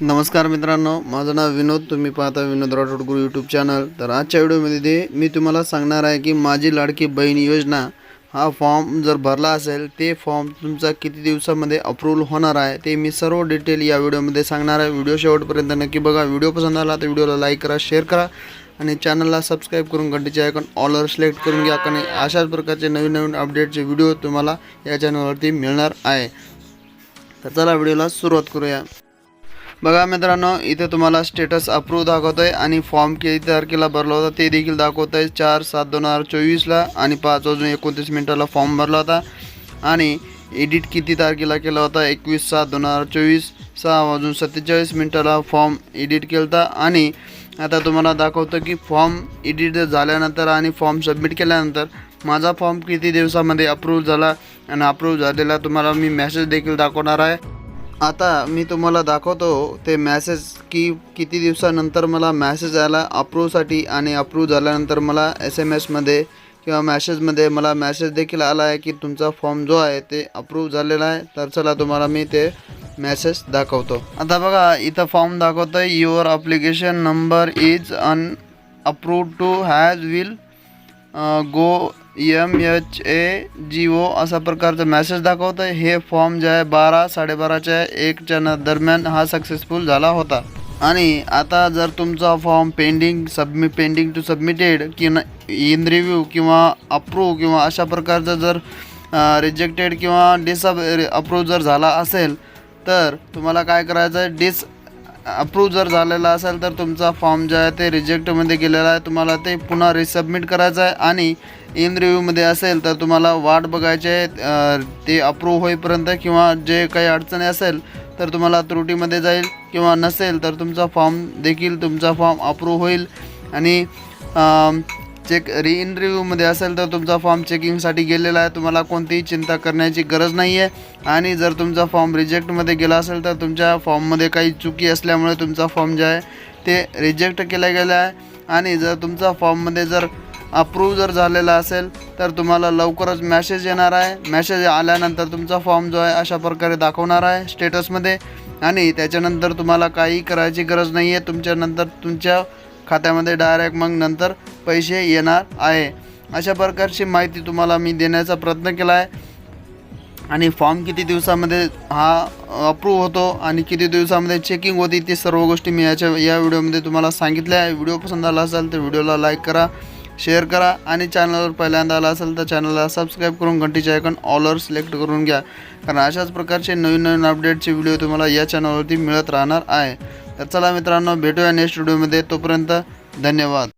नमस्कार मित्रांनो माझं नाव विनोद तुम्ही पाहता विनोद राठोड गुरु यूट्यूब चॅनल तर आजच्या व्हिडिओमध्ये मी तुम्हाला सांगणार आहे की माझी लाडकी बहीण योजना हा फॉर्म जर भरला असेल ते फॉर्म तुमचा किती दिवसामध्ये अप्रूव्हल होणार आहे ते मी सर्व डिटेल या व्हिडिओमध्ये सांगणार आहे. व्हिडिओ शेवटपर्यंत नक्की बघा. व्हिडिओ पसंत आला तर व्हिडिओला लाईक करा शेअर करा आणि चॅनलला सबस्क्राईब करून घंटीचे आयकॉन ऑलवर सिलेक्ट करून घ्या. कारण अशाच प्रकारचे नवीन नवीन अपडेटचे व्हिडिओ तुम्हाला या चॅनलवरती मिळणार आहे. तर चला व्हिडिओला सुरुवात करूया. बघा मित्रांनो इथे तुम्हाला स्टेटस अप्रूव्ह दाखवत आहे आणि फॉर्म किती तारखेला भरला होता ते देखील दाखवत आहे चार सात दोन हजार चोवीसला आणि पाच वाजून एकोणतीस मिनिटाला फॉर्म भरला होता. आणि एडिट किती तारखेला केला होता? एकवीस सात दोन हजार चोवीस सहा वाजून सत्तेचाळीस मिनिटाला फॉर्म एडिट केला होता आणि आता तुम्हाला दाखवतो की फॉर्म एडिट झाल्यानंतर आणि फॉर्म सबमिट केल्यानंतर माझा फॉर्म किती दिवसामध्ये अप्रूव्ह झाला? आणि अप्रूव्ह झालेला तुम्हाला मी मेसेज देखील दाखवणार आहे. आता मी तुम्हाला दाखवतो ते मॅसेज की किती दिवसानंतर मला मॅसेज आला अप्रूव्हसाठी आणि अप्रूव्ह झाल्यानंतर मला एस एम एसमध्ये किंवा मॅसेजमध्ये मला मॅसेज देखील आला आहे की तुमचा फॉर्म जो आहे ते अप्रूव्ह झालेला आहे. तर चला तुम्हाला मी ते मॅसेज दाखवतो. आता बघा इथं फॉर्म दाखवतो आहे your application number is un approve to has will go M H A G O असा प्रकारचा मेसेज दाखवतं आहे हे फॉर्म जे आहे बारा साडेबाराच्या एकच्या न दरम्यान हा सक्सेसफुल झाला होता. आणि आता जर तुमचा form pending submit pending to submitted कि न इन रिव्ह्यू किंवा अप्रूव्ह किंवा अशा प्रकारचं जर रिजेक्टेड किंवा डिसअप अप्रूव्ह जर झाला असेल तर तुम्हाला काय करायचं आहे डिस अप्रूव्ह जर झालेला असेल तर तुमचा फॉर्म जो आहे ते रिजेक्टमध्ये गेलेला आहे. तुम्हाला ते पुन्हा रिसबमिट करायचं आहे आणि इन रिव्ह्यूमध्ये असेल तर तुम्हाला वाट बघायची आहे ते अप्रूव्ह होईपर्यंत किंवा जे काही अडचणी असेल तर तुम्हाला त्रुटीमध्ये जाईल किंवा नसेल तर तुमचा फॉर्म देखील तुमचा फॉर्म अप्रूव्ह होईल. आणि चेक री इन रिव्ह्यूमध्ये असेल तर तुमचा फॉर्म चेकिंगसाठी गेलेला आहे. तुम्हाला कोणतीही चिंता करण्याची गरज नाही आहे आणि जर तुमचा फॉर्म रिजेक्टमध्ये गेला असेल तर तुमच्या फॉर्ममध्ये काही चुकी असल्यामुळे तुमचा फॉर्म जे आहे ते रिजेक्ट केला गेला आहे. आणि जर तुमचा फॉर्ममध्ये जर अप्रूव्ह जर झालेला असेल तर तुम्हाला लवकरच मॅसेज येणार आहे. मॅसेज आल्यानंतर तुमचा फॉर्म जो आहे अशा प्रकारे दाखवणार आहे स्टेटसमध्ये आणि त्याच्यानंतर तुम्हाला काही करायची गरज नाही आहे तुमच्यानंतर तुमच्या खात्यामध्ये डायरेक्ट मग नंतर पैसे येणार आहे. अशा प्रकारची माहिती तुम्हाला मी देण्याचा प्रयत्न केला आहे. आणि फॉर्म किती दिवसामध्ये हा अप्रूव्ह होतो आणि किती दिवसामध्ये चेकिंग होती ती सर्व गोष्टी मी याच्या या व्हिडिओमध्ये तुम्हाला सांगितल्या आहे. व्हिडिओ पसंत आला असेल तर व्हिडिओला लाईक करा शेअर करा आणि चॅनलवर पहिल्यांदा आला असेल तर चॅनलला सबस्क्राईब करून घंटीचे आयकॉन ऑलवर सिलेक्ट करून घ्या. कारण अशाच प्रकारचे नवीन नवीन अपडेटचे व्हिडिओ तुम्हाला या चॅनलवरती मिळत राहणार आहे. तर चला मित्रांनो भेटूया नेक्स्ट व्हिडिओमध्ये तोपर्यंत धन्यवाद.